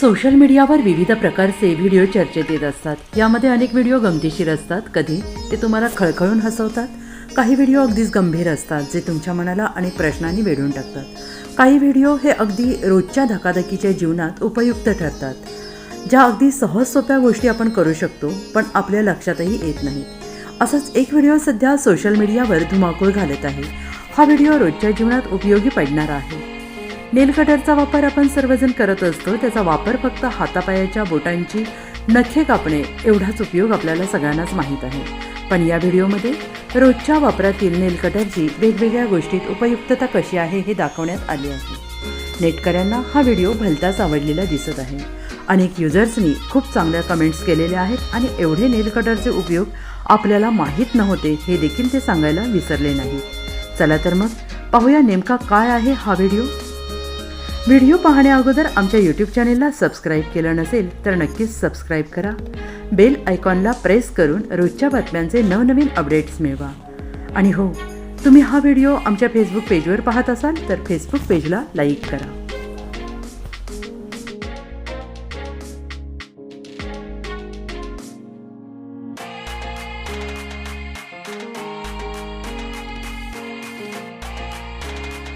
Social मीडियावर विविध प्रकारचे व्हिडिओ चर्चेत येत असतात. यामध्ये अनेक व्हिडिओ गमतीशीर असतात. कधी ते तुम्हाला खळखळून हसवतात. काही व्हिडिओ अगदीच गंभीर असतात जे तुमच्या मनाला अनेक प्रश्नांनी वेढून टाकतात. काही व्हिडिओ हे अगदी रोजच्या धकाधकीच्या जीवनात उपयुक्त ठरतात ज्या अगदी सहज सोप्या गोष्टी आपण करू शकतो पण आपल्या लक्षातही येत नाहीत. असाच एक व्हिडिओ सध्या सोशल मीडियावर धुमाकूळ घालत आहे. हा व्हिडिओ रोजच्या जीवनात उपयोगी पडणारा आहे. नेल कटरचा वापर आपण सर्वजण करत असतो त्याचा वापर फक्त हातापायाच्या बोटांची नखे कापणे एवढाच उपयोग आपल्याला सगळ्यांनाच माहीत आहे. पण या व्हिडिओमध्ये रोजच्या वापरातील नेल कटरची वेगवेगळ्या गोष्टीत उपयुक्तता कशी आहे हे दाखवण्यात आले आहे. नेटकऱ्यांना हा व्हिडिओ भलताच आवडलेला दिसत आहे. अनेक युजर्सनी खूप चांगल्या कमेंट्स केलेल्या आहेत आणि एवढे नेल कटरचे उपयोग आपल्याला माहीत नव्हते हे देखील ते सांगायला विसरले नाही. चला तर मग पाहूया नेमका काय आहे हा व्हिडिओ व्हिडिओ पाहण्या अगोदर आमच्या यूट्यूब चॅनेलला सबस्क्राईब केलं नसेल तर नक्कीच सबस्क्राईब करा. बेल आयकॉनला प्रेस करून रोजच्या बातम्यांचे नवनवीन अपडेट्स मिळवा. आणि हो तुम्ही हा व्हिडिओ आमच्या फेसबुक पेजवर पाहत असाल तर फेसबुक पेजला लाईक करा.